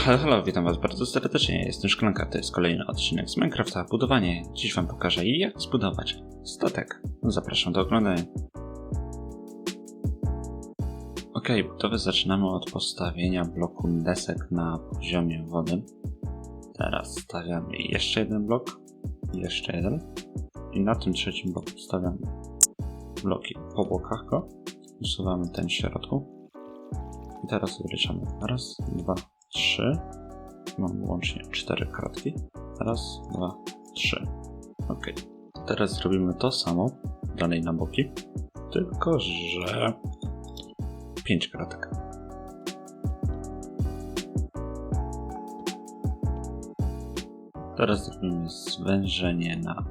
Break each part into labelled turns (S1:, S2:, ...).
S1: Halo, halo, witam was bardzo serdecznie, jestem Szklanka, to jest kolejny odcinek z Minecrafta Budowanie. Dziś wam pokażę jak zbudować statek. Zapraszam do oglądania. Ok, budowę zaczynamy od postawienia bloku desek na poziomie wody. Teraz stawiamy jeszcze jeden blok, jeszcze jeden i na tym trzecim bloku stawiamy bloki po bokach go. Usuwamy ten w środku. I teraz odliczamy. Raz, dwa, trzy. Mam łącznie cztery kratki. Raz, dwa, trzy. Ok. Teraz zrobimy to samo dalej na boki. Tylko, że pięć kratek. Teraz zrobimy zwężenie na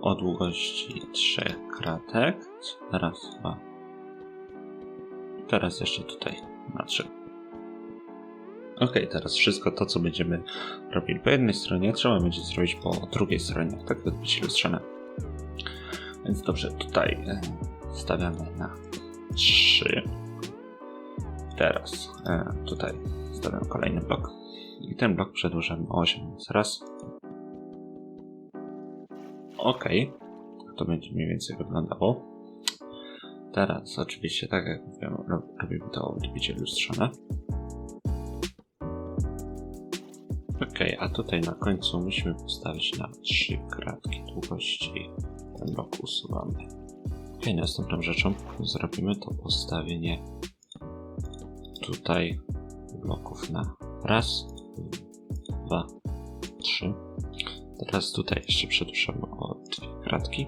S1: o długości trzech kratek. Raz, dwa. Teraz jeszcze tutaj na trzy. Ok, teraz wszystko to, co będziemy robili po jednej stronie, trzeba będzie zrobić po drugiej stronie, tak by być lustrzane. Więc dobrze, tutaj e, stawiamy na 3. Teraz e, tutaj stawiam kolejny blok i ten blok przedłużamy o 8, więc raz. Ok, to będzie mniej więcej wyglądało. Teraz oczywiście, tak jak mówiłem, robimy to odbicie lustrzane. Ok, a tutaj na końcu musimy postawić na trzy kratki długości. Ten blok usuwamy. Ok, następną rzeczą zrobimy to postawienie tutaj bloków na raz, dwa, trzy. Teraz tutaj jeszcze przedłużamy o dwie kratki.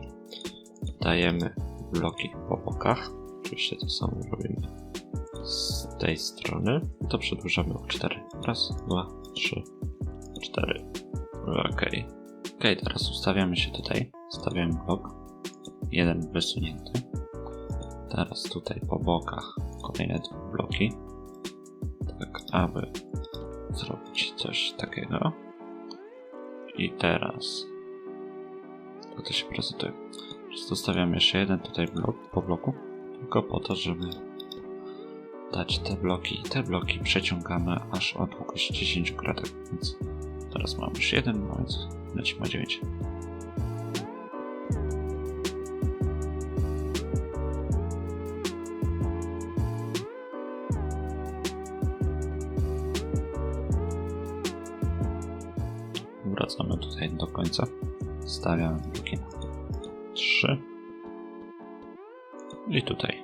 S1: Dajemy bloki po bokach. Oczywiście to samo robimy z tej strony. To przedłużamy o cztery. Raz, dwa, trzy, 4. Ok. Ok, teraz ustawiamy się tutaj. Stawiamy blok. Jeden wysunięty. Teraz tutaj po bokach kolejne dwa bloki. Tak, aby zrobić coś takiego. I teraz to, to się prezentuje. Zostawiamy jeszcze jeden tutaj blok po bloku. Tylko po to, żeby dać te bloki. Te bloki przeciągamy aż o długość 10 kratek, więc Teraz mam już jeden, no więc lecimy na 9. Wracamy tutaj do końca. Stawiamy bloki na 3 i tutaj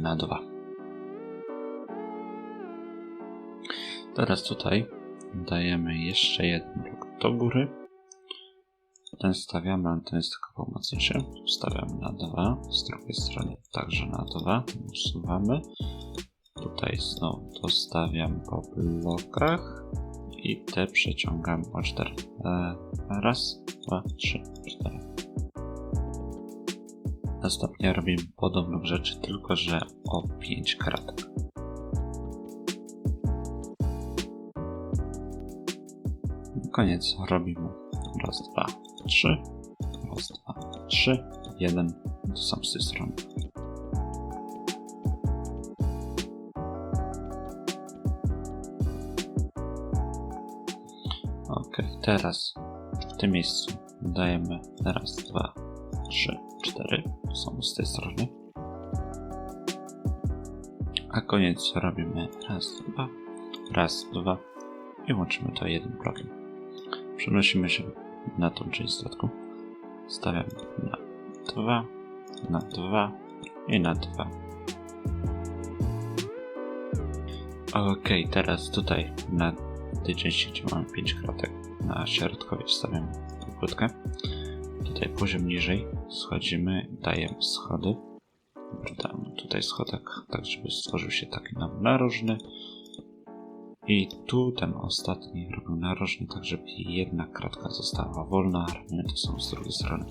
S1: na 2. Teraz tutaj dajemy jeszcze jeden blok do góry. Ten stawiamy, ale ten jest tylko mocniejszy. Stawiamy na dwa, z drugiej strony także na dwa. Usuwamy. Tutaj znowu to stawiam po blokach i te przeciągamy o cztery. E, raz, dwa, trzy, cztery. Następnie robimy podobną rzecz, tylko że o 5 kratek. Koniec. Robimy. Raz, dwa, trzy, raz, dwa, trzy, jeden, to sam z tej strony. Ok, teraz w tym miejscu dajemy raz, dwa, trzy, cztery, samo z tej strony. A koniec. Robimy raz, dwa, raz, dwa. I łączymy to jednym blokiem. Przenosimy się na tą część statku. Stawiamy na 2, na 2 i na 2. Ok, teraz tutaj na tej części, gdzie mamy 5 kratek, na środkowej stawiamy płytkę. Tutaj poziom niżej schodzimy, dajemy schody. Damy tutaj schodek, tak żeby stworzył się taki nam narożny. I tu ten ostatni robił narożnie, tak żeby jedna kratka została wolna, a robimy to są z drugiej strony.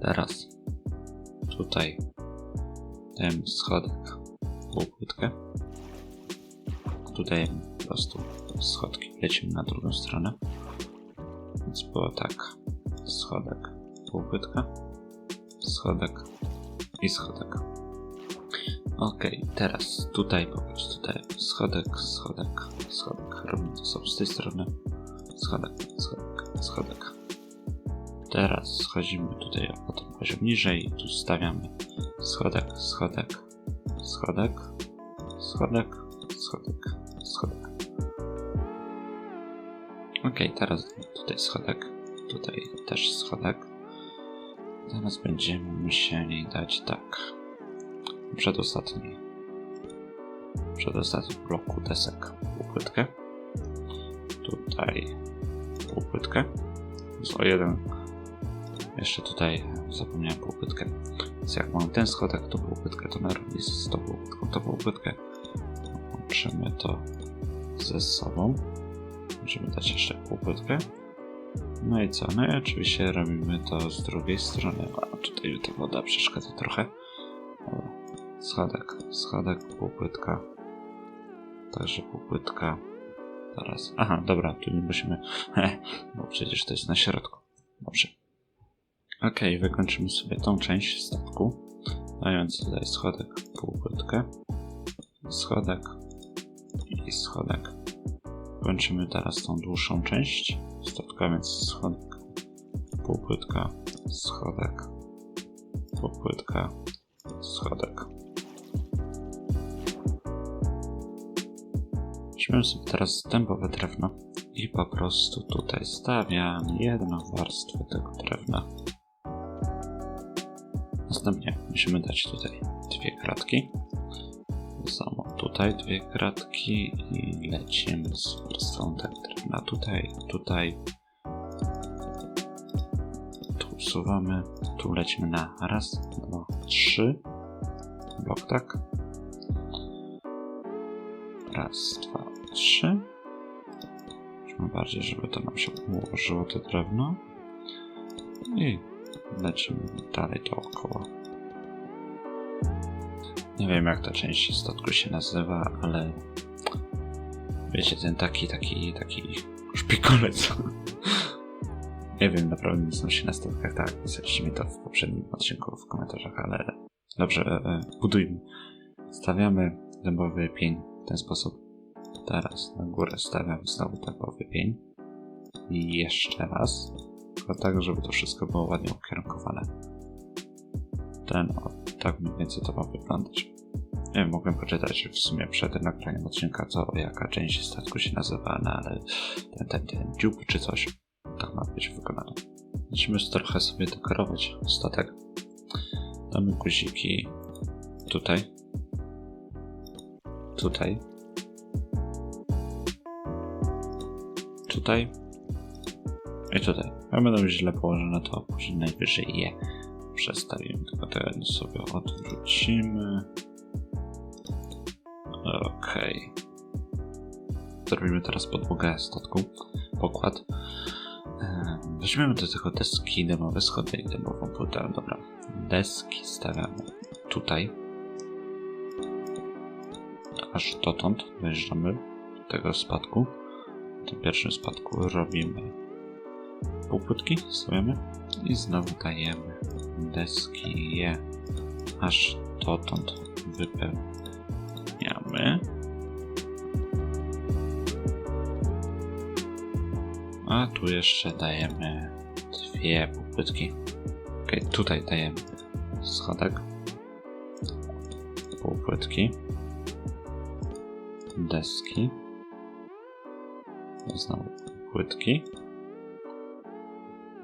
S1: Teraz tutaj dajemy schodek półpłytkę. Tutaj po prostu schodki lecimy na drugą stronę. Więc było tak, schodek półpłytka, schodek i schodek. Ok, teraz tutaj po prostu daję schodek, schodek, schodek. Robimy to samo z tej strony. Schodek, schodek, schodek. Teraz schodzimy tutaj o ten poziom niżej i tu stawiamy schodek, schodek, schodek, schodek, schodek, schodek. Ok, teraz tutaj schodek, tutaj też schodek. Teraz będziemy musieli dać tak. Przedostatni. Przedostatni bloku desek półpłytkę. Tutaj półpłytkę. Z o jeden. Jeszcze tutaj zapomniałem półpłytkę. Więc jak mam ten schodek, to półpłytkę, to narobię z tą półpłytką, to półpłytkę. Łączymy to ze sobą. Możemy dać jeszcze półpłytkę. No i co? No i oczywiście robimy to z drugiej strony. A tutaj ta woda przeszkadza trochę. Dobra. Schodek, schodek, półpłytka. Także półpłytka. Teraz. Aha, dobra, tu nie musimy. Bo przecież to jest na środku. Dobrze. Ok, wykończymy sobie tą część statku. Dając tutaj schodek, półpłytkę. Schodek i schodek. Kończymy teraz tą dłuższą część statka, więc schodek, półpłytka, schodek, półpłytka, schodek. Weźmiemy sobie teraz dębowe drewno i po prostu tutaj stawiam jedną warstwę tego drewna. Następnie musimy dać tutaj dwie kratki. Tutaj dwie kratki i lecimy z warstwą tego drewna tutaj, tutaj. Tu usuwamy, tu lecimy na raz, dwa, trzy. Blok tak. Raz, dwa, trzy. Musimy bardziej, żeby to nam się ułożyło to drewno. I lecimy dalej dookoła. Nie wiem jak ta część statku się nazywa, ale wiecie, ten taki, taki, taki szpikolec. nie wiem, naprawdę nie znam się na statkach, tak, pisaliście mi to w poprzednim odcinku w komentarzach, ale dobrze, e, e, budujmy. Stawiamy dębowy pień w ten sposób. Teraz na górę stawiamy znowu dębowy pień. I jeszcze raz. Tylko tak, żeby to wszystko było ładnie ukierunkowane. Ten o, tak mniej więcej to ma wyglądać. Wiem, mogłem poczytać w sumie przed nagraniem odcinka, co jaka część statku się nazywa, no ale ten, ten, ten dziób czy coś, tak ma być wykonane. Musimy trochę sobie dekorować statek. Damy guziki tutaj, tutaj, tutaj i tutaj. Jak będą źle położone, to później najwyżej je przestawimy. Tylko ten sobie odwrócimy. Okej. Zrobimy teraz podłogę statku. Pokład. Weźmiemy do tego deski demowe, schody i demową płytę. Dobra. Deski stawiamy tutaj. Aż dotąd dojeżdżamy do tego spadku. W tym pierwszym spadku robimy półpłytki, stawiamy i znowu dajemy deski je aż dotąd wypełniamy. A tu jeszcze dajemy dwie półpłytki. Ok, tutaj dajemy schodek, półpłytki, deski, znowu płytki.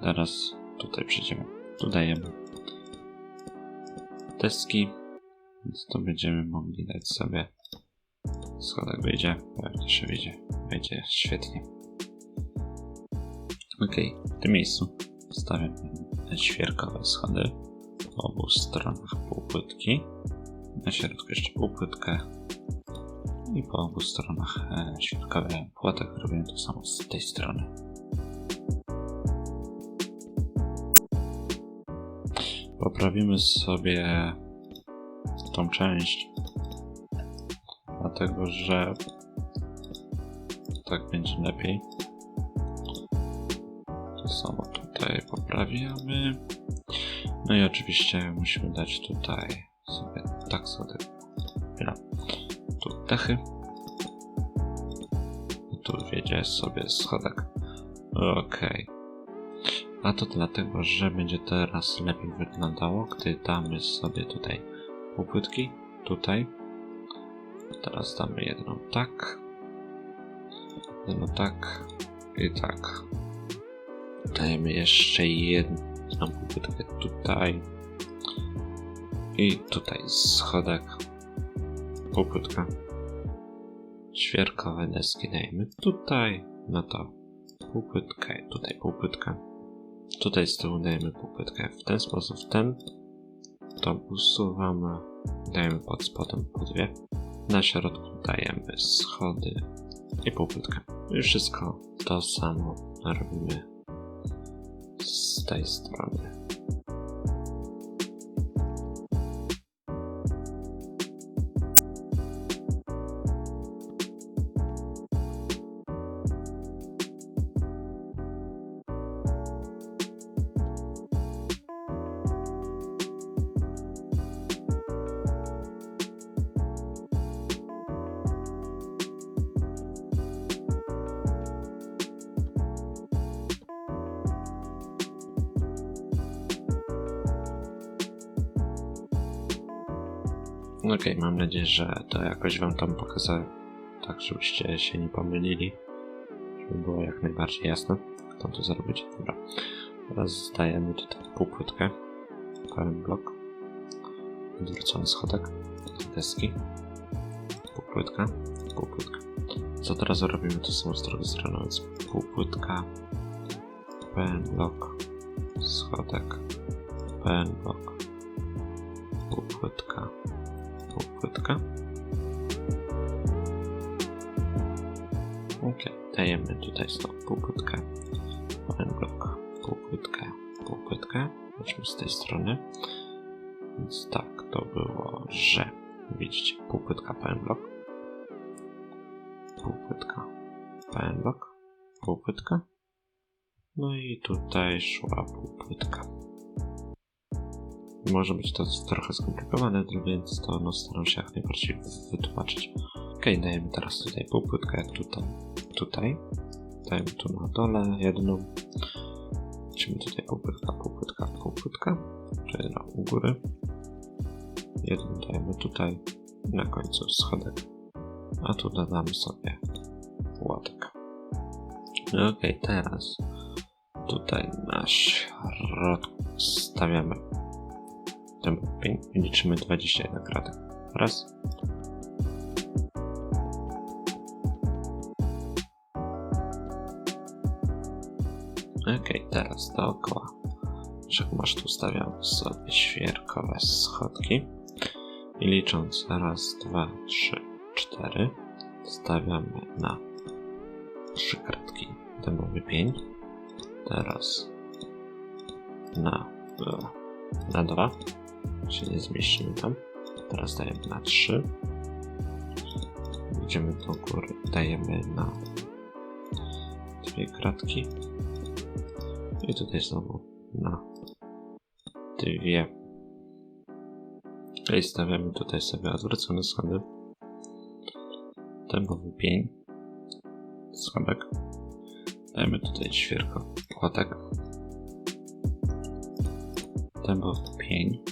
S1: Teraz tutaj przejdziemy. Tu dajemy deski, więc to będziemy mogli dać sobie. Schodek wyjdzie, pewnie się wyjdzie, wyjdzie świetnie. Ok, w tym miejscu stawiam ćwierkowe schody. Po obu stronach półpłytki, na środku jeszcze półpłytkę. I po obu stronach e, ćwierkowy płatek robimy to samo z tej strony. Poprawimy sobie tą część, dlatego że tak będzie lepiej. To samo tutaj poprawiamy. No i oczywiście musimy dać tutaj sobie tak sobie. Tu dechy. Tu wiedzie sobie schodek. Okej. A to dlatego, że będzie teraz lepiej wyglądało, gdy damy sobie tutaj półpłytki. Tutaj. Teraz damy jedną tak. Jedną tak. I tak. Dajemy jeszcze jedną półpłytkę tutaj. I tutaj schodek. Półpłytka. Ćwierkowe deski dajemy tutaj. No to półpłytkę. Tutaj półpłytkę. Tutaj z tyłu dajemy półpłytkę. W ten sposób ten to usuwamy. Dajemy pod spodem po dwie. Na środku dajemy schody i półpłytkę. I wszystko to samo robimy z tej strony. Okej, mam nadzieję, że to jakoś wam tam pokazałem, tak żebyście się nie pomylili, żeby było jak najbardziej jasne, tam to zrobić. Dobra, teraz zdajemy tutaj półpłytkę, pełen blok, odwrócony schodek, deski, półpłytka, półpłytka. Co teraz robimy to samo z drugiej strony, więc półpłytka, pełen blok, schodek, pełen blok, półpłytka, półpłytka. Ok, dajemy tutaj znowu półpłytkę, blok, półpłytkę, półpłytkę. Chodźmy z tej strony. Więc tak, to było, że widzicie, półpłytka, pełen blok, półpłytka, pełen blok, półpłytka. No i tutaj szła półpłytka. Może być to trochę skomplikowane, więc to no, staram się jak najbardziej wytłumaczyć. Ok, dajemy teraz tutaj półpłytkę jak tutaj. Tutaj. Dajemy tu na dole jedną. Lecimy tutaj półpłytka, półpłytka, półpłytka. Czyli na u góry. Jedną dajemy tutaj. Na końcu schodek. A tu dodamy sobie łatek. Ok, teraz tutaj na środku stawiamy pięknie liczymy 21 kratek. Raz. Ok, teraz dookoła. masz tu stawiamy sobie świerkowe schodki. I licząc raz, dwa, trzy, cztery, stawiamy na trzy kratki dębowy pień. Teraz na, na dwa się nie zmieścimy tam. Teraz dajemy na 3. Idziemy do góry, dajemy na dwie kratki. I tutaj znowu na dwie. I stawiamy tutaj sobie odwrócone schody. Tempowy pień. Schodek. Dajemy tutaj ćwierko. Płatek. Tempowy pień.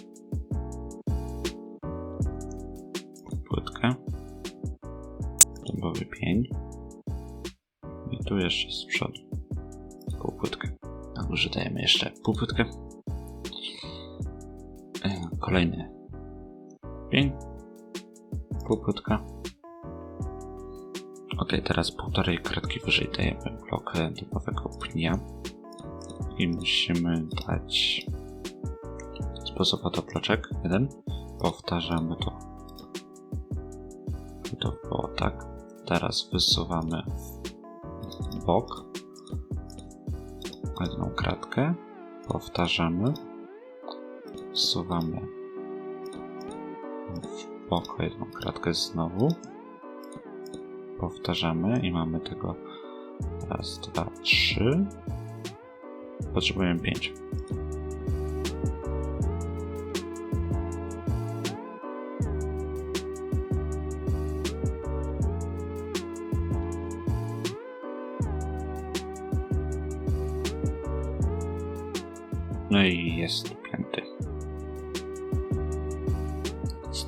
S1: Tu jeszcze z przodu półpłytkę. Na górze dajemy jeszcze półpłytkę. E, kolejny pień. Półpłytka. Ok, teraz półtorej kratki wyżej dajemy blok dębowego pnia. I musimy dać sposób oto bloczek jeden. Powtarzamy to to było tak. Teraz wysuwamy bok jedną kratkę, powtarzamy, wsuwamy w bok jedną kratkę znowu, powtarzamy i mamy tego raz, dwa, trzy, potrzebujemy pięć.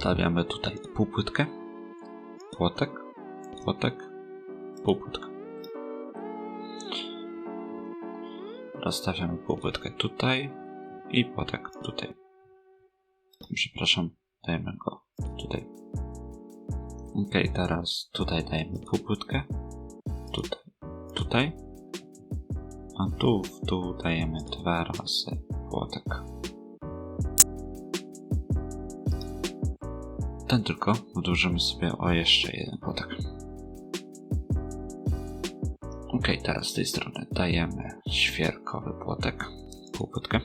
S1: Stawiamy tutaj półpłytkę, płotek, płotek, półpłytka. Rozstawiamy półpłytkę tutaj i płotek tutaj. Przepraszam, dajemy go tutaj. Ok, teraz tutaj dajemy półpłytkę, tutaj, tutaj, a tu dół dajemy dwa razy płotek. Ten tylko wydłużymy sobie o jeszcze jeden płotek. Ok, teraz z tej strony dajemy świerkowy płotek, półpłytkę.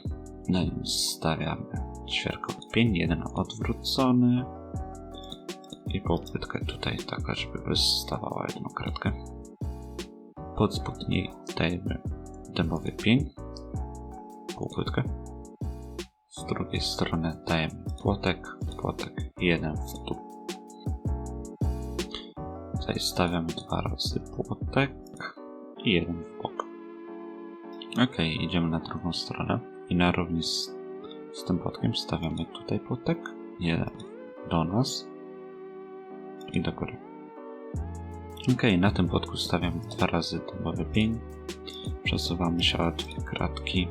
S1: Na nim stawiamy świerkowy pień, jeden odwrócony i półpłytkę tutaj taka, żeby wystawała jedną kratkę. Pod spodniej dajemy dębowy pień, półpłytkę. Z drugiej strony dajemy płotek, płotek jeden w dół. Tutaj stawiamy dwa razy płotek i jeden w bok. Ok, idziemy na drugą stronę i na równi z, z tym płotkiem stawiamy tutaj płotek, jeden do nas i do góry. Ok, na tym płotku stawiamy dwa razy dębowy pień, przesuwamy się o dwie kratki,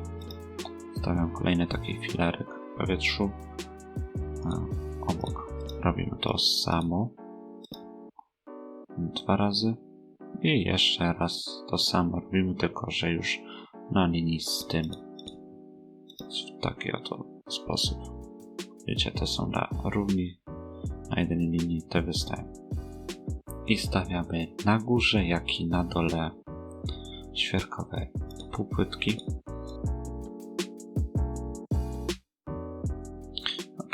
S1: stawiam kolejny taki filarek w powietrzu, obok robimy to samo dwa razy i jeszcze raz to samo robimy, tylko że już na linii z tym. W taki oto sposób. Wiecie, te są na równi, na jednej linii te wystają. I stawiamy na górze, jak i na dole świerkowe półpłytki.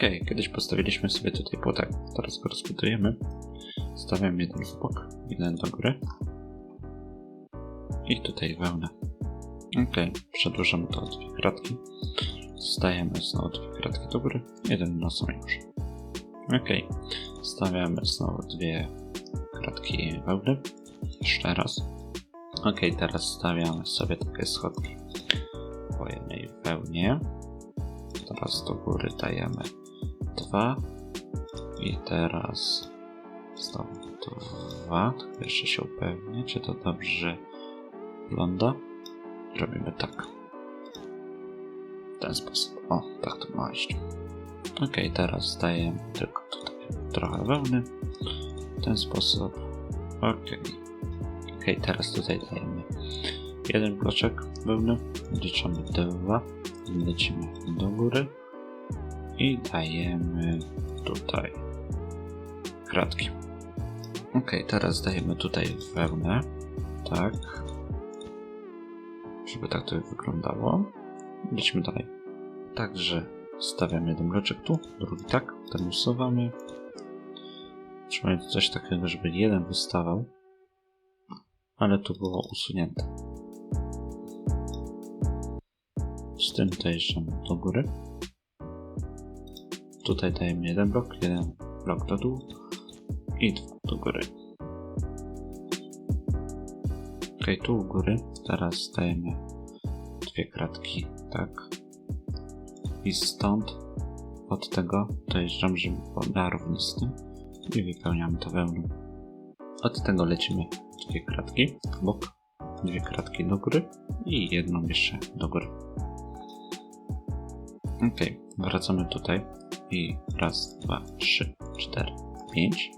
S1: Ok, kiedyś postawiliśmy sobie tutaj płotek, teraz go rozbudujemy. Stawiam jeden w bok, jeden do góry. I tutaj wełnę. Ok, przedłużamy to o dwie kratki. Stajemy znowu dwie kratki do góry, jeden na samej górze. Ok, stawiamy znowu dwie kratki wełny. Jeszcze raz. Ok, teraz stawiamy sobie takie schodki po jednej wełnie. Teraz do góry dajemy dwa. I teraz znowu dwa. Tylko jeszcze się upewnię, czy to dobrze wygląda. Robimy tak. W ten sposób. O, tak to ma iść. Ok, teraz dajemy tylko tutaj trochę wełny. W ten sposób. Ok. Ok, teraz tutaj dajemy jeden bloczek wełny. Liczymy dwa. Lecimy do góry. I dajemy tutaj kratki. Ok, teraz dajemy tutaj wełnę. Tak żeby tak to wyglądało. Lecimy dalej. Także stawiam jeden bloczek tu, drugi tak, ten usuwamy. Trzymając coś takiego, żeby jeden wystawał, ale tu było usunięte. Z tym dojeżdżamy do góry. Tutaj dajemy jeden blok, jeden blok do dół i dwa do góry. Ok, tu u góry teraz dajemy dwie kratki, tak. I stąd od tego dojeżdżam, żeby na równi z tym i wypełniamy to wełną. Od tego lecimy dwie kratki w bok, dwie kratki do góry i jedną jeszcze do góry. Ok, wracamy tutaj i raz, dwa, trzy, cztery, pięć.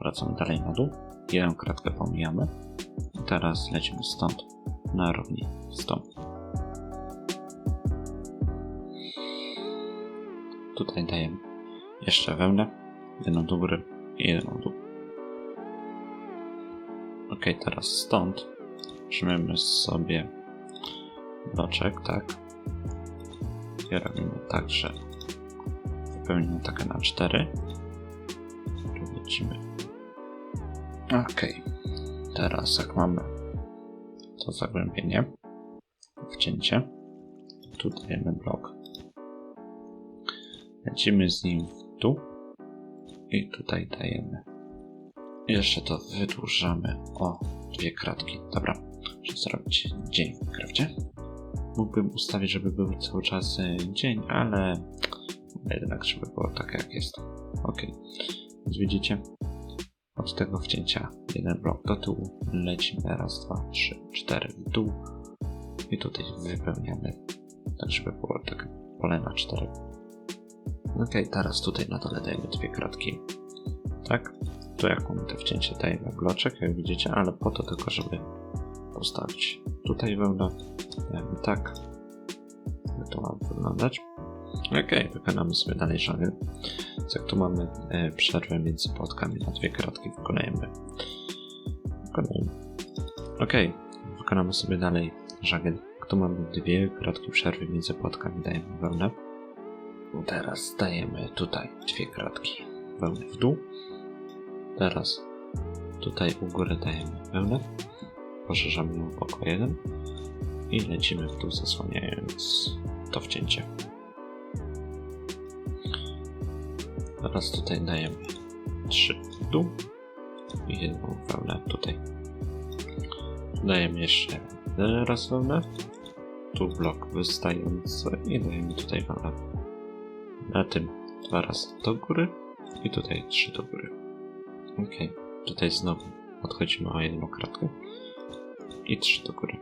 S1: Wracamy dalej na dół. Jedną kratkę pomijamy Teraz lecimy stąd, na równi z tą. Tutaj dajemy jeszcze wełnę, jedną do góry i jedną dół. Ok, teraz stąd trzymamy sobie bloczek, tak? I robimy tak, że wypełnimy takie na 4. Tu lecimy. Ok. Teraz jak mamy to zagłębienie, wcięcie, tu dajemy blok. Lecimy z nim w i tutaj dajemy. Jeszcze to wydłużamy o dwie kratki. Dobra, muszę zrobić dzień w Minecrafcie. mógłbym ustawić, żeby był cały czas e, dzień, ale jednak żeby było tak jak jest. Ok, więc widzicie, od tego wcięcia jeden blok do tyłu, lecimy. Raz, dwa, trzy, cztery. W dół. I tutaj wypełniamy, tak żeby było takie pole na cztery. Ok, teraz tutaj na dole dajemy dwie kratki, tak? Tu jak to wcięcie dajemy bloczek, jak widzicie, ale po to tylko, żeby postawić tutaj wełnę, tak, jak to ma wyglądać. Ok, wykonamy sobie dalej żagiel. Jak tu mamy e, przerwę między płotkami na dwie kratki, wykonujemy. Wykonujemy. Ok, wykonamy sobie dalej żagiel. Tu mamy dwie kratki przerwy między płotkami, dajemy wełnę. Teraz dajemy tutaj dwie kratki wełny w dół. Teraz tutaj u góry dajemy wełnę. Poszerzamy ją o jeden i lecimy w dół zasłaniając to wcięcie. Teraz tutaj dajemy 3 w dół i jedną wełnę tutaj. Dajemy jeszcze raz wełnę. Tu blok wystający i dajemy tutaj wełnę. Na tym dwa razy do góry i tutaj trzy do góry. Ok, tutaj znowu odchodzimy o jedną kratkę i trzy do góry.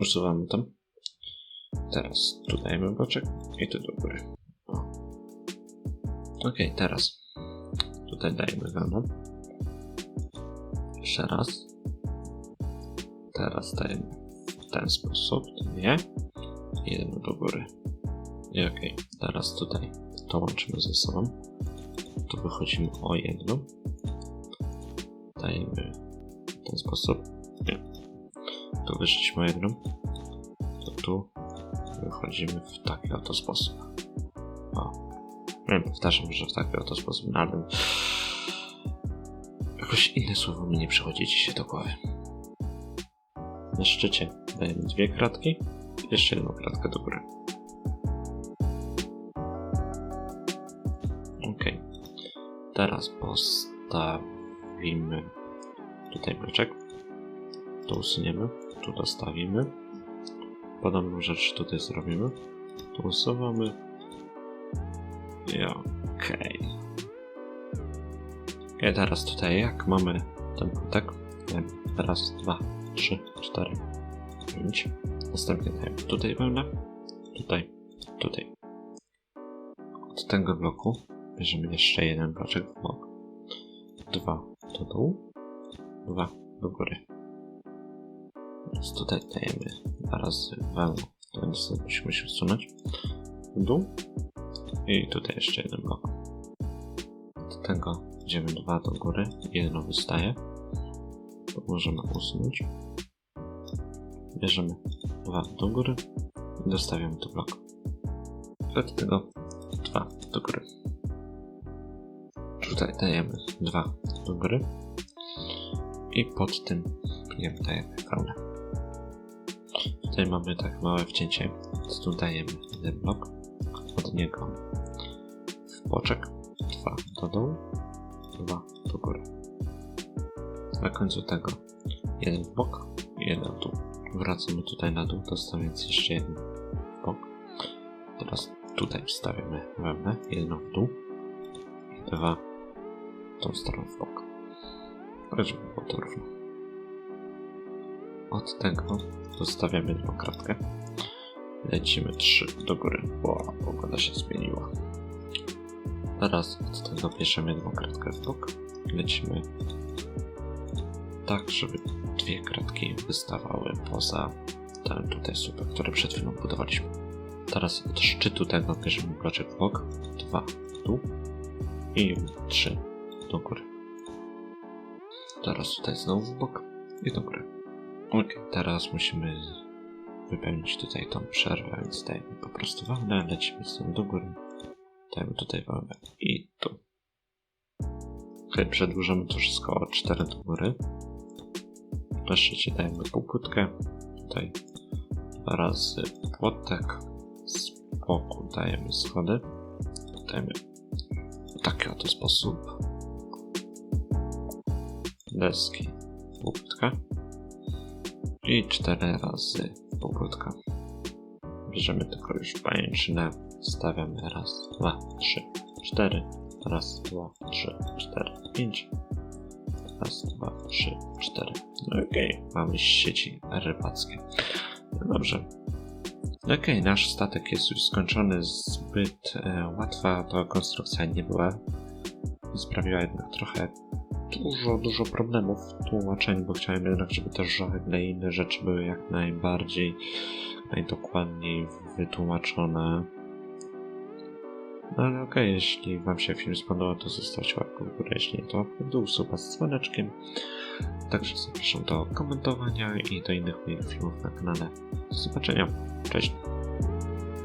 S1: Usuwamy tam. Teraz tu dajemy boczek i tu do góry. Ok, teraz tutaj dajemy wełnę. Jeszcze raz. Teraz dajemy w ten sposób, dwie. Jeden do góry. I ok, teraz tutaj to łączymy ze sobą. Tu wychodzimy o jedno. Dajemy w ten sposób. Nie. Tu wyszliśmy o jedną. To tu wychodzimy w taki oto sposób. O. Nie powtarzam, że w taki oto sposób, no ale jakoś inne słowo mi nie przychodzi dzisiaj do głowy. Na szczycie dajemy dwie kratki, jeszcze jedną kratkę do góry. Ok. Teraz postawimy tutaj bloczek. Tu usuniemy, tu dostawimy. Podobną rzecz tutaj zrobimy. Tu usuwamy. I okej. Okay. teraz tutaj jak mamy ten kątek, raz, dwa, trzy, cztery, pięć. Następnie dajemy tutaj wełnę, tutaj, tutaj. Od tego bloku bierzemy jeszcze jeden bloczek w. Dwa do dołu, dwa do góry. Teraz tutaj dajemy dwa razy wełnę, to niestety musimy się usunąć. W dół i tutaj jeszcze jeden blok. Od tego idziemy dwa do góry, jedno wystaje. To możemy usunąć. Bierzemy dwa do góry i dostawiamy tu blok. Od tego dwa do góry. Tutaj dajemy dwa do góry i pod tym pniem dajemy wełnę. Tutaj mamy tak małe wcięcie, więc tu dajemy jeden blok, od niego w boczek, dwa do dołu, dwa do góry. Na końcu tego jeden bok jeden dół. Wracamy tutaj na dół, dostawiając jeszcze jeden bok. Teraz tutaj wstawiamy wełnę, jedną w dół i dwa tą stroną w bok. Żeby było to równo. Od tego zostawiamy jedną kratkę. Lecimy trzy do góry, bo pogoda się zmieniła. Teraz od tego bierzemy jedną kratkę w bok. Lecimy tak, żeby dwie kratki wystawały poza ten tutaj słupek, który przed chwilą budowaliśmy. Teraz od szczytu tego bierzemy bloczek w bok, dwa w dół i trzy do góry. Teraz tutaj znowu w bok i do góry. Ok, teraz musimy wypełnić tutaj tą przerwę, więc dajemy po prostu wełnę, lecimy stąd do góry. Dajemy tutaj wełnę i tu. Ok, przedłużamy to wszystko o 4 do góry. Na szczycie dajemy półpłytkę. Tutaj razy płotek. Z boku dajemy schody. Dajemy w taki oto sposób. Deski, półpłytka. I cztery razy pobudka. Bierzemy tylko już pajęczynę. Stawiamy raz, dwa, trzy, cztery. Raz, dwa, trzy, cztery, pięć. Raz, dwa, trzy, cztery. Okej, mamy sieci rybackie. No dobrze. Okej, nasz statek jest już skończony. Zbyt e, łatwa to konstrukcja nie była. Sprawiła jednak trochę dużo, dużo problemów w tłumaczeniu, bo chciałem jednak, żeby te żagle i inne rzeczy były jak najbardziej, najdokładniej wytłumaczone. No ale okej, jeśli Wam się film spodobał, to zostawcie łapkę w górę, jeśli nie, to w dół suba z dzwoneczkiem. Także zapraszam do komentowania i do innych moich filmów na kanale. Do zobaczenia. Cześć.